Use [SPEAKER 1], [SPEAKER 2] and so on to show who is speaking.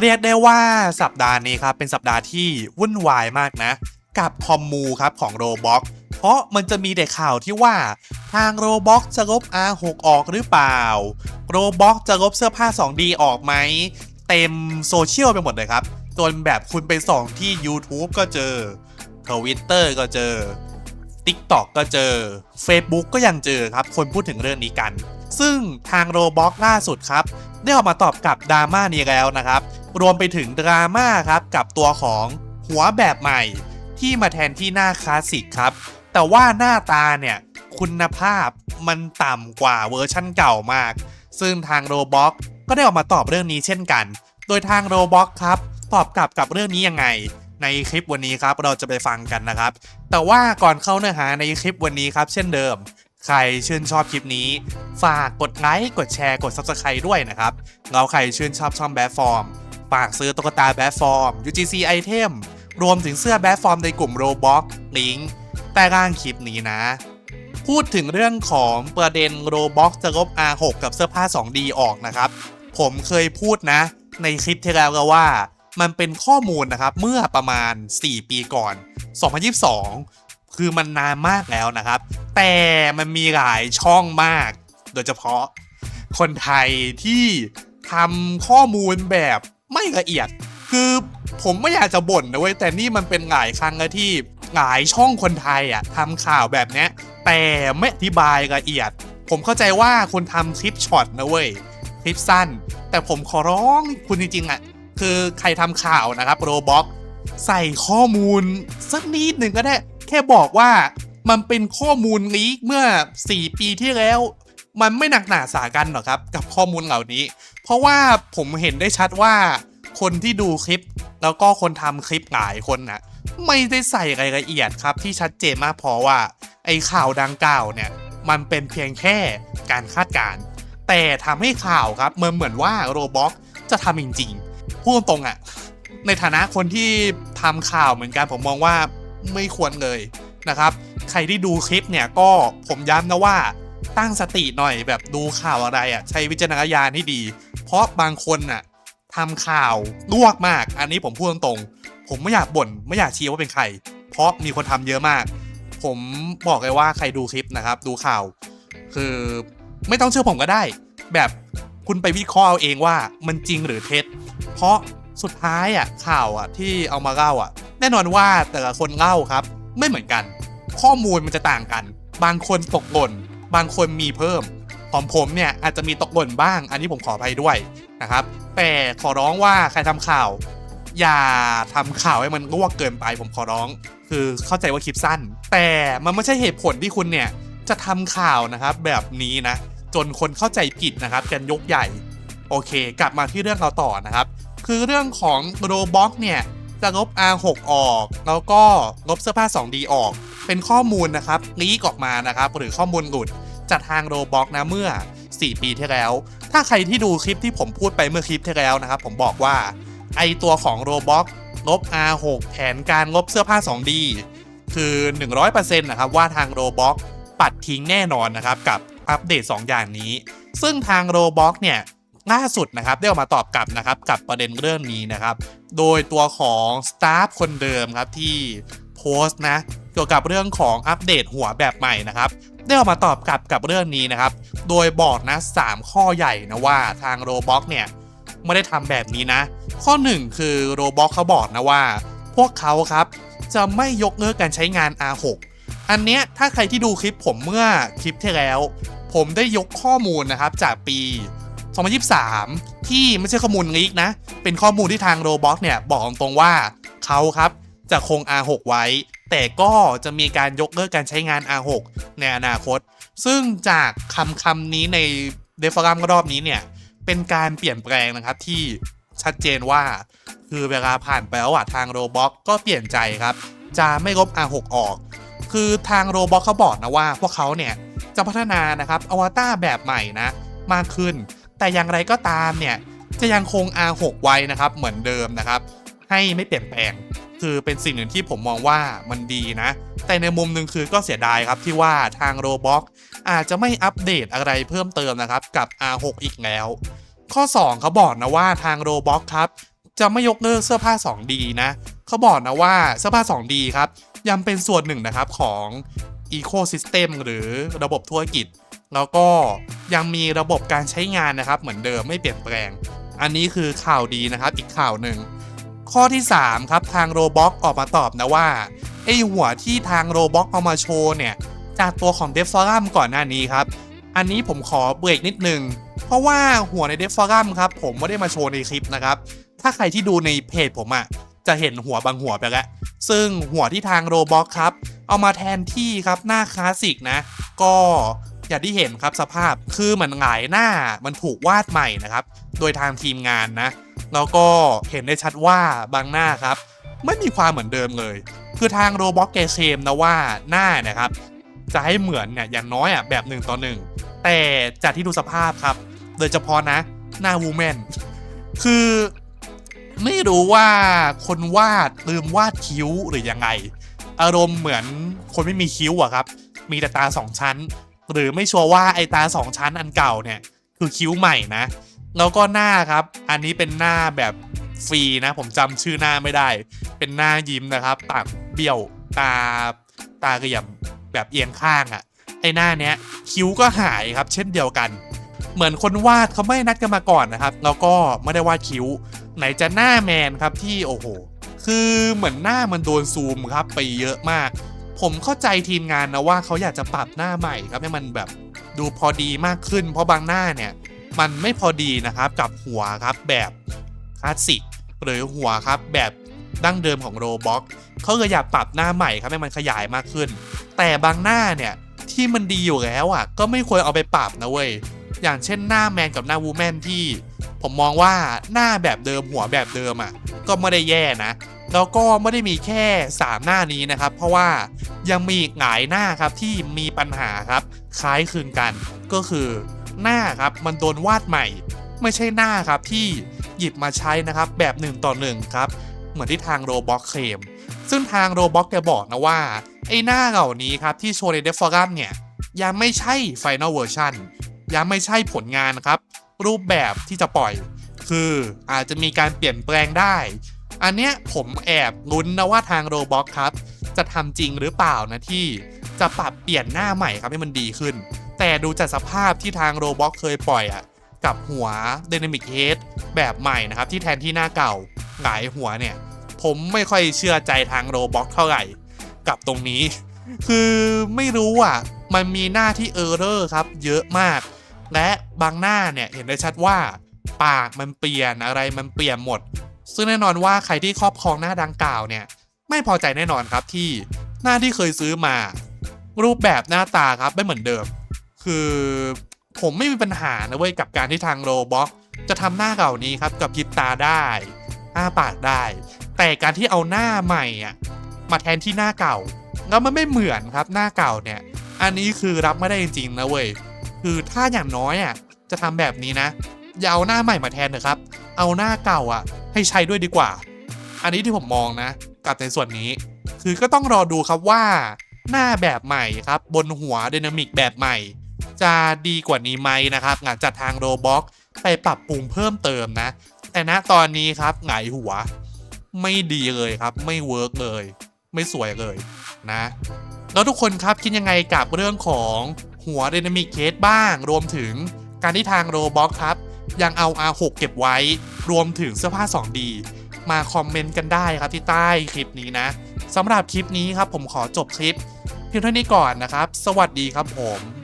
[SPEAKER 1] เรียกได้ว่าสัปดาห์นี้ครับเป็นสัปดาห์ที่วุ่นวายมากนะ กับคอมมูครับของโรบ็อกเพราะมันจะมีแต่ข่าวที่ว่าทางโรบ็อกจะลบ R6 ออกหรือเปล่าโรบ็อกจะลบเสื้อผ้า 2D ออกไหม เต็มโซเชียลไปหมดเลยครับจนแบบคุณไปส่องที่ YouTube ก็เจอ Twitter ก็เจอ TikTok ก็เจอ Facebook ก็ยังเจอครับ คนพูดถึงเรื่องนี้กัน ซึ่งทางโรบ็อกล่าสุดครับ ได้ออกมาตอบกับดราม่านี้แล้วนะครับ รวมไปถึงดราม่าครับกับตัวของหัวแบบใหม่ ที่มาแทนที่หน้าคลาสสิกครับ แต่ว่าหน้าตาเนี่ยคุณภาพมันต่ำกว่าเวอร์ชั่นเก่ามาก ซึ่งทางโรบ็อกก็ได้ออกมาตอบเรื่องนี้เช่นกัน โดยทางโรบ็อกครับตอบกลับกับเรื่องนี้ยังไง ในคลิปวันนี้ครับเราจะไปฟังกันนะครับ แต่ว่าก่อนเข้าเนื้อหาในคลิปวันนี้ครับ เช่นเดิม ใครชื่นชอบคลิปนี้ ฝากกดไลค์กดแชร์กด Subscribe ด้วยนะครับแล้วใครชื่นชอบช่องแบทฟอร์ม ฝากซื้อตุ๊กตาแบทฟอร์ม UGC Item รวมถึงเสื้อแบทฟอร์มในกลุ่ม Roblox ลิงก์ใต้ล่างคลิปนี้นะ พูดถึงเรื่องของประเด็น Roblox จะลบ R6 กับเสื้อผ้า 2D ออกนะครับ ผมเคยพูดนะ ในคลิปที่แล้วก็ว่า มันเป็นข้อมูลนะครับ เมื่อประมาณ 4 ปีก่อน 2022 คือมันนานมากแล้วนะครับ แต่มันมีหลายช่องมาก โดยเฉพาะคนไทยที่ทำข้อมูลแบบ ไม่ละเอียด คือผมไม่อยากจะบ่นนะเว้ยแต่นี่มันเป็นหลายครั้งแล้วที่หลายช่องคนไทยอะทำข่าวแบบเนี้ยแต่ไม่อธิบายละเอียด ผมเข้าใจว่าคุณทำคลิปช็อตนะเว้ยคลิปสั้น แต่ผมขอร้องคุณจริงๆอะคือใครทำข่าวนะครับโรบ็อกใส่ข้อมูลสักนิดหนึ่งก็ได้ แค่บอกว่ามันเป็นข้อมูลลีกเมื่อ 4 ปีที่แล้ว มันไม่หนักหนาสากันหรอกครับ กับข้อมูลเหล่านี้ เพราะว่าผมเห็นได้ชัดว่าคนที่ดูคลิป แล้วก็คนทำคลิปหลายคนน่ะไม่ได้ใส่รายละเอียดครับ ที่ชัดเจนมากพอว่า ไอ้ข่าวดังกล่าวเนี่ย มันเป็นเพียงแค่การคาดการณ์แต่ทำให้ข่าวครับมันเหมือนว่าโรบ็อกจะทำจริงๆพูดตรงๆอะในฐานะคนที่ทำข่าวเหมือนกันผมมองว่าไม่ควรเลยนะครับ ใครที่ดูคลิปเนี่ยก็ผมย้ำนะว่าตั้งสติหน่อยแบบดูข่าวอะไรอะใช้วิจารณญาณให้ดี เพราะบางคนน่ะทำข่าวลวกมาก อันนี้ผมพูดตรงๆผมไม่อยากบ่นไม่อยากเชี้ว่าเป็นใคร เพราะมีคนทำเยอะมาก ผมบอกเลยว่าใครดูคลิปนะครับ ดูข่าว คือไม่ต้องเชื่อผมก็ได้ แบบคุณไปวิเคราะห์เอาเองว่ามันจริงหรือเท็จ เพราะสุดท้ายอะข่าวอะที่เอามาเล่าอะ แน่นอนว่าแต่ละคนเล่าครับ ไม่เหมือนกัน ข้อมูลมันจะต่างกัน บางคนตกหล่นบางคนมีเพิ่ม ของผมเนี่ยอาจจะมีตกหล่นบ้าง อันนี้ผมขออภัยด้วยนะครับ แต่ขอร้องว่าใครทำข่าว อย่าทำข่าวให้มันลวกเกินไปผมขอร้อง คือเข้าใจว่าคลิปสั้น แต่มันไม่ใช่เหตุผลที่คุณเนี่ยจะทำข่าวนะครับแบบนี้นะ จนคนเข้าใจผิดนะครับกันยกใหญ่ โอเค กลับมาที่เรื่องเราต่อนะครับ คือเรื่องของ Roblox เนี่ยจะลบ R6 ออก แล้วก็ลบเสื้อผ้า 2D ออก เป็นข้อมูลนะครับลีกออกมานะครับหรือข้อมูลหลุด จากทาง Roblox นะเมื่อ 4 ปีที่แล้ว ถ้าใครที่ดูคลิปที่ผมพูดไปเมื่อคลิปที่แล้วนะครับ ผมบอกว่าไอตัวของ Roblox ลบ R6 แผนการลบเสื้อผ้า 2D คือ 100%นะครับว่าทาง Roblox ปัดทิ้งแน่นอนนะครับกับอัปเดต 2 อย่างนี้ ซึ่งทาง Roblox เนี่ยล่าสุดนะครับได้ออกมาตอบกลับนะครับกับประเด็นเรื่องนี้นะครับ โดยตัวของสตาฟคนเดิมครับที่โพสต์นะเกี่ยวกับเรื่องของอัปเดตหัวแบบใหม่นะครับ ได้ออกมาตอบกลับกับเรื่องนี้นะครับ โดยบอกนะ 3 ข้อใหญ่นะว่าทาง Roblox เนี่ยไม่ได้ทำแบบนี้นะ ข้อ 1 คือ Roblox เขาบอกนะว่า พวกเขาครับจะไม่ยกเลิกการใช้งาน R6 อันเนี้ยถ้าใครที่ดูคลิปผมเมื่อคลิปที่แล้ว ผมได้ยกข้อมูลนะครับจากปี 2023 ที่ไม่ใช่ข้อมูลลีกนะ เป็นข้อมูลที่ทาง Roblox เนี่ยบอกตรงๆว่าเขาครับจะคง R6 ไว้ แต่ก็จะมีการยกเลิกการใช้งาน R6 ในอนาคต ซึ่งจากคำคำนี้ในเดฟรัมรอบนี้เนี่ย เป็นการเปลี่ยนแปลงนะครับที่ชัดเจนว่า คือเวลาผ่านไปแล้วอะทาง Roblox ก็เปลี่ยนใจครับ จะไม่ลบ R6 ออก คือทาง Roblox เขาบอกนะว่า พวกเขาเนี่ยจะพัฒนานะครับอวตารแบบใหม่นะมากขึ้น แต่อย่างไรก็ตามเนี่ยจะยังคง R6 ไว้นะครับเหมือนเดิมนะครับ ให้ไม่เปลี่ยนแปลง คือเป็นสิ่งหนึ่งที่ผมมองว่ามันดีนะ แต่ในมุมหนึ่งคือก็เสียดายครับที่ว่าทาง Roblox อาจจะไม่อัปเดตอะไรเพิ่มเติมนะครับกับ R6 อีกแล้ว ข้อ 2เขาบอกนะว่าทาง Roblox ครับจะไม่ยกเลิกเสื้อผ้า 2D นะเขาบอกนะว่าเสื้อผ้า 2D ครับยังเป็นส่วนหนึ่งนะครับของ Ecosystem หรือระบบธุรกิจ แล้วก็ยังมีระบบการใช้งานนะครับเหมือนเดิมไม่เปลี่ยนแปลง อันนี้คือข่าวดีนะครับอีกข่าวหนึ่ง ข้อที่ 3 ครับทางโรบ็อกออกมาตอบนะว่าไอหัวที่ทางโรบ็อกเอามาโชว์เนี่ย จากตัวของเดฟฟอรัมก่อนหน้านี้ครับ อันนี้ผมขอเบรกนิดนึง เพราะว่าหัวในเดฟฟอรัมครับ ผมไม่ได้มาโชว์ในคลิปนะครับ ถ้าใครที่ดูในเพจผมอะ่ะจะเห็นหัวบางหัวไปแล้ว ซึ่งหัวที่ทางโรบ็อกครับ เอามาแทนที่ครับหน้าคลาสสิกนะ ก็ อย่างที่เห็นครับสภาพคือเหมือนหงายหน้ามันถูกวาดใหม่นะครับ โดยทางทีมงานนะ แล้วก็เห็นได้ชัดว่าบางหน้าครับ ไม่มีความเหมือนเดิมเลย คือทางโรบ็อกเกเคลมนะว่าหน้านะครับ จะให้เหมือนเนี่ยอย่างน้อยอะแบบหนึ่งต่อหนึ่งแต่จากที่ดูสภาพครับ โดยเฉพาะนะหน้าวูแมนคือไม่รู้ว่าคนวาดลืมวาดคิ้วหรือยังไง อารมณ์เหมือนคนไม่มีคิ้วอะครับ มีแต่ตาสองชั้น หรือไม่ชัวร์ว่าไอตาสองชั้นอันเก่าเนี่ย คือคิ้วใหม่นะ แล้วก็หน้าครับ อันนี้เป็นหน้าแบบฟรีนะ ผมจำชื่อหน้าไม่ได้ เป็นหน้ายิ้มนะครับปากเบี้ยวตาตาเหลี่ยมแบบเอียงข้างอะ่ะไอหน้าเนี้ยคิ้วก็หายครับ เช่นเดียวกัน เหมือนคนวาดเขาไม่นัดกันมาก่อนนะครับ แล้วก็ไม่ได้วาดคิ้ว ไหนจะหน้าแมนครับที่โอ้โหคือเหมือนหน้ามันโดนซูมครับไปเยอะมาก ผมเข้าใจทีมงานนะว่าเขาอยากจะปรับหน้าใหม่ครับให้มันแบบดูพอดีมากขึ้น เพราะบางหน้าเนี่ย มันไม่พอดีนะครับกับหัวครับแบบคลาสสิกหรือหัวครับแบบดั้งเดิมของโรบ็อกเขาเลยอยากปรับหน้าใหม่ครับให้มันขยายมากขึ้น แต่บางหน้าเนี่ยที่มันดีอยู่แล้วอะ ก็ไม่ควรเอาไปปรับนะเว้ยอย่างเช่นหน้าแมนกับหน้าวูแมนที่ ผมมองว่าหน้าแบบเดิมหัวแบบเดิมอะ ก็ไม่ได้แย่นะ แล้วก็ไม่ได้มีแค่ 3 หน้านี้นะครับ เพราะว่ายังมีอีกหลายหน้าครับที่มีปัญหาครับคล้ายคลึงกัน ก็คือหน้าครับมันโดนวาดใหม่ ไม่ใช่หน้าครับที่หยิบมาใช้นะครับแบบ1ต่อ1ครับเหมือนที่ทางโรบ็อกเคลมซึ่งทางโรบ็อกแกบอกนะว่าไอ้หน้าเหล่านี้ครับที่โชว์ในเดฟฟอรัมเนี่ยยังไม่ใช่ Final Version ยังไม่ใช่ผลงานครับรูปแบบที่จะปล่อย คืออาจจะมีการเปลี่ยนแปลงได้ อันเนี้ยผมแอบลุ้นนะว่าทางโรบ็อกครับ จะทำจริงหรือเปล่านะที่จะปรับเปลี่ยนหน้าใหม่ครับให้มันดีขึ้น แต่ดูจากสภาพที่ทางโรบ็อกเคยปล่อยอะกับหัว Dynamic Head แบบใหม่นะครับ ที่แทนที่หน้าเก่าหงายหัวเนี่ย ผมไม่ค่อยเชื่อใจทางโรบ็อกเท่าไหร่ กับตรงนี้ คือไม่รู้อะ มันมีหน้าที่เออร์เรอร์ครับ เยอะมาก และบางหน้าเนี่ย เห็นได้ชัดว่า ปากมันเปลี่ยนอะไรมันเปลี่ยนหมด ซึ่งแน่นอนว่าใครที่ครอบครองหน้าดังกล่าวเนี่ย ไม่พอใจแน่นอนครับที่หน้าที่เคยซื้อมา รูปแบบหน้าตาครับไม่เหมือนเดิม คือผมไม่มีปัญหานะเว้ยกับการที่ทางโรบ็อกจะทำหน้าเก่านี้ครับกับพริบตาได้อ้าปากได้ แต่การที่เอาหน้าใหม่อะมาแทนที่หน้าเก่าแล้วมันไม่เหมือนครับหน้าเก่าเนี่ย อันนี้คือรับไม่ได้จริงๆนะเว้ยคือถ้าอย่างน้อยอะจะทำแบบนี้นะอย่าเอาหน้าใหม่มาแทนเถอะครับ เอาหน้าเก่าอะให้ใช้ด้วยดีกว่า อันนี้ที่ผมมองนะ กับในส่วนนี้ คือก็ต้องรอดูครับว่า หน้าแบบใหม่ครับ บนหัวดินามิกแบบใหม่ จะดีกว่านี้ไหมนะครับหลังจากทางโรบ็อกไปปรับปรุงเพิ่มเติมนะ แต่ณตอนนี้ครับหงายหัว ไม่ดีเลยครับ ไม่เวิร์กเลย ไม่สวยเลยนะ แล้วทุกคนครับคิดยังไงกับเรื่องของหัว Dynamic Case บ้าง รวมถึงการที่ทาง Roblox ครับ ยังเอา R6 เก็บไว้ รวมถึงเสื้อผ้า 2D มาคอมเมนต์กันได้ครับที่ใต้คลิปนี้นะสำหรับคลิปนี้ครับผมขอจบคลิปเพียงเท่านี้ก่อนนะครับ สวัสดีครับผม